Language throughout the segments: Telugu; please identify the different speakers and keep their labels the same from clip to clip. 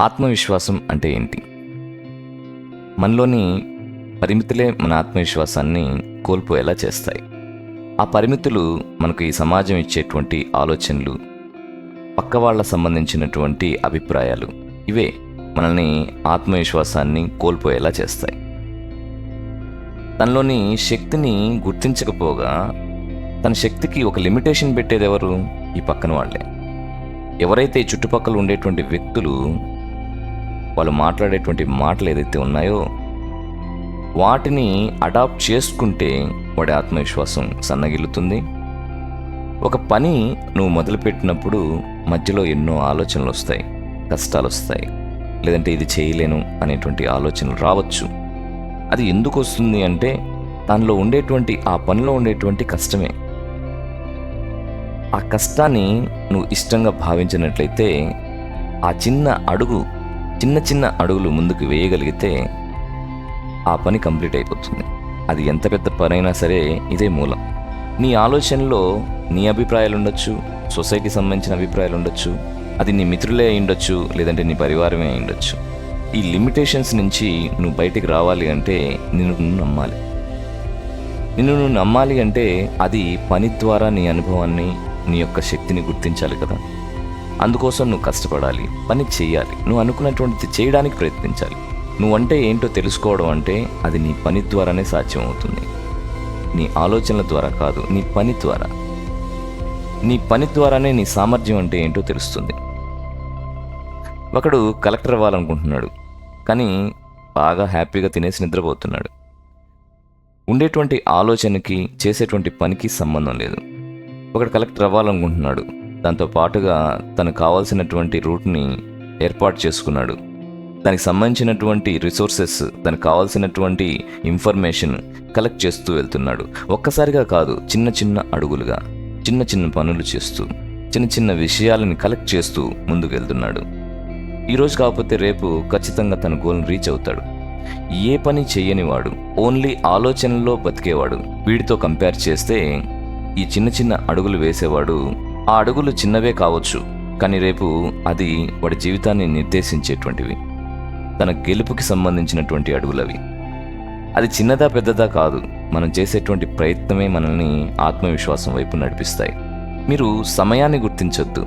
Speaker 1: ఆత్మవిశ్వాసం అంటే ఏంటి? మనలోని పరిమితులే మన ఆత్మవిశ్వాసాన్ని కోల్పోయేలా చేస్తాయి. ఆ పరిమితులు మనకు ఈ సమాజం ఇచ్చేటువంటి ఆలోచనలు పక్క వాళ్ళ సంబంధించినటువంటి అభిప్రాయాలు ఇవే మనల్ని ఆత్మవిశ్వాసాన్ని కోల్పోయేలా చేస్తాయి. తనలోని శక్తిని గుర్తించకపోగా తన శక్తికి ఒక లిమిటేషన్ పెట్టేది ఎవరు? ఈ పక్కన వాళ్ళే. ఎవరైతే చుట్టుపక్కల ఉండేటువంటి వ్యక్తులు వాళ్ళు మాట్లాడేటువంటి మాటలు ఏదైతే ఉన్నాయో వాటిని అడాప్ట్ చేసుకుంటే వాడి ఆత్మవిశ్వాసం సన్నగిల్లుతుంది. ఒక పని నువ్వు మొదలుపెట్టినప్పుడు మధ్యలో ఎన్నో ఆలోచనలు వస్తాయి కష్టాలు వస్తాయి. లేదంటే ఇది చేయలేను అనేటువంటి ఆలోచనలు రావచ్చు. అది ఎందుకు వస్తుంది అంటే దానిలో ఉండేటువంటి ఆ పనిలో ఉండేటువంటి కష్టమే. ఆ కష్టాన్ని నువ్వు ఇష్టంగా భావించినట్లయితే ఆ చిన్న అడుగు చిన్న చిన్న అడుగులు ముందుకు వేయగలిగితే ఆ పని కంప్లీట్ అయిపోతుంది. అది ఎంత పెద్ద పనైనా సరే ఇదే మూలం. నీ ఆలోచనలో నీ అభిప్రాయాలు ఉండొచ్చు సొసైటీకి సంబంధించిన అభిప్రాయాలు ఉండొచ్చు అది నీ మిత్రులే అయి ఉండొచ్చు లేదంటే నీ పరివారమే అయి ఉండొచ్చు. ఈ లిమిటేషన్స్ నుంచి నువ్వు బయటికి రావాలి అంటే నిన్ను నువ్వు నమ్మాలి. నిన్ను నువ్వు నమ్మాలి అంటే అది పని ద్వారా నీ అనుభవాన్ని నీ యొక్క శక్తిని గుర్తించాలి కదా. అందుకోసం నువ్వు కష్టపడాలి పని చేయాలి నువ్వు అనుకున్నటువంటిది చేయడానికి ప్రయత్నించాలి. నువ్వంటే ఏంటో తెలుసుకోవడం అంటే అది నీ పని ద్వారానే సాధ్యం అవుతుంది నీ ఆలోచనల ద్వారా కాదు నీ పని ద్వారా. నీ పని ద్వారానే నీ సామర్థ్యం అంటే ఏంటో తెలుస్తుంది. ఒకడు కలెక్టర్ అవ్వాలనుకుంటున్నాడు కానీ బాగా హ్యాపీగా తినేసి నిద్రపోతున్నాడు. ఉండేటువంటి ఆలోచనకి చేసేటువంటి పనికి సంబంధం లేదు. ఒకడు కలెక్టర్ అవ్వాలనుకుంటున్నాడు దాంతో పాటుగా తనకు కావాల్సినటువంటి రూట్ని ఏర్పాటు చేసుకున్నాడు. దానికి సంబంధించినటువంటి రిసోర్సెస్ తనకు కావాల్సినటువంటి ఇన్ఫర్మేషన్ కలెక్ట్ చేస్తూ వెళ్తున్నాడు. ఒక్కసారిగా కాదు చిన్న చిన్న అడుగులుగా చిన్న చిన్న పనులు చేస్తూ చిన్న చిన్న విషయాలను కలెక్ట్ చేస్తూ ముందుకు వెళ్తున్నాడు. ఈరోజు కాకపోతే రేపు ఖచ్చితంగా తన గోల్ని రీచ్ అవుతాడు. ఏ పని చెయ్యని వాడు ఓన్లీ ఆలోచనలో బతికేవాడు వీడితో కంపేర్ చేస్తే ఈ చిన్న చిన్న అడుగులు వేసేవాడు ఆ అడుగులు చిన్నవే కావచ్చు కానీ రేపు అది వాడి జీవితాన్ని నిర్దేశించేటువంటివి. తన గెలుపుకి సంబంధించినటువంటి అడుగులవి. అది చిన్నదా పెద్దదా కాదు మనం చేసేటువంటి ప్రయత్నమే మనల్ని ఆత్మవిశ్వాసం వైపు నడిపిస్తాయి. మీరు సమయాన్ని గుర్తించొద్దు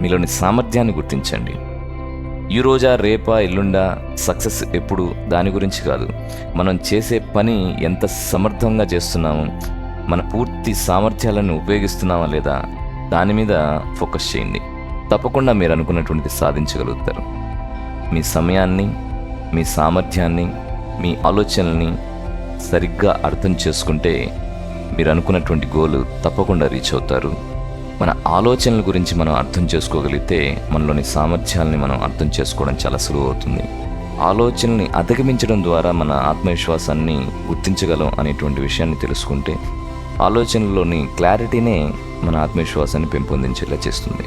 Speaker 1: మీలోని సామర్థ్యాన్ని గుర్తించండి. ఈ రోజా రేపా ఎల్లుండా సక్సెస్ ఎప్పుడు దాని గురించి కాదు. మనం చేసే పని ఎంత సమర్థంగా చేస్తున్నాము మన పూర్తి సామర్థ్యాలను ఉపయోగిస్తున్నామా లేదా దాని మీద ఫోకస్ చేయండి. తప్పకుండా మీరు అనుకున్నటువంటిది సాధించగలుగుతారు. మీ సమయాన్ని మీ సామర్థ్యాన్ని మీ ఆలోచనల్ని సరిగ్గా అర్థం చేసుకుంటే మీరు అనుకున్నటువంటి గోలు తప్పకుండా రీచ్ అవుతారు. మన ఆలోచనల గురించి మనం అర్థం చేసుకోగలిగితే మనలోని సామర్థ్యాలని మనం అర్థం చేసుకోవడం చాలా సులువు అవుతుంది. ఆలోచనల్ని అధిగమించడం ద్వారా మన ఆత్మవిశ్వాసాన్ని గుర్తించగలం అనేటువంటి విషయాన్ని తెలుసుకుంటే ఆలోచనలోని క్లారిటీనే మన ఆత్మవిశ్వాసాన్ని పెంపొందించేలా చేస్తుంది.